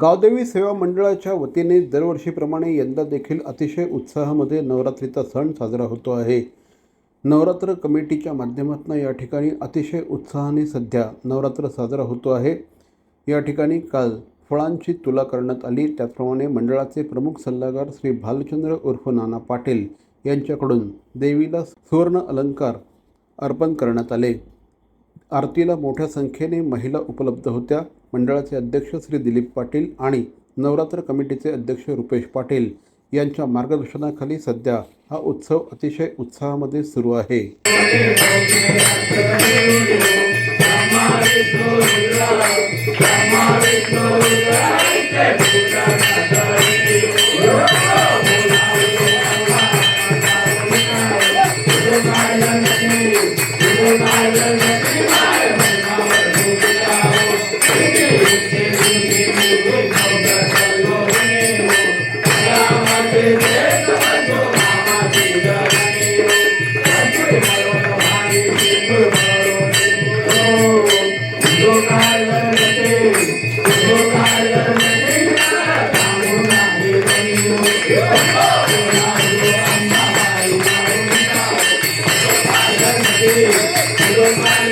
गावदेवी सेवा मंडळाच्या वतीने दरवर्षीप्रमाणे यंदा देखील अतिशय उत्साहामध्ये नवरात्रीचा सण साजरा होतो आहे. नवरात्र कमिटीच्या माध्यमातून या ठिकाणी अतिशय उत्साहाने सध्या नवरात्र साजरा होतो आहे. या ठिकाणी काल फळांची तुला करण्यात आली. त्याचप्रमाणे मंडळाचे प्रमुख सल्लागार श्री भालचंद्र उर्फ नाना पाटील यांच्याकडून देवीला सुवर्ण अलंकार अर्पण करण्यात आले. आरतीला मोठ्या संख्येने महिला उपलब्ध होत्या. मंडळाचे अध्यक्ष श्री दिलीप पाटील आणि नवरात्र कमिटीचे अध्यक्ष रुपेश पाटील यांच्या मार्गदर्शनाखाली सध्या हा उत्सव अतिशय उत्साहामध्ये सुरू आहे. Ini.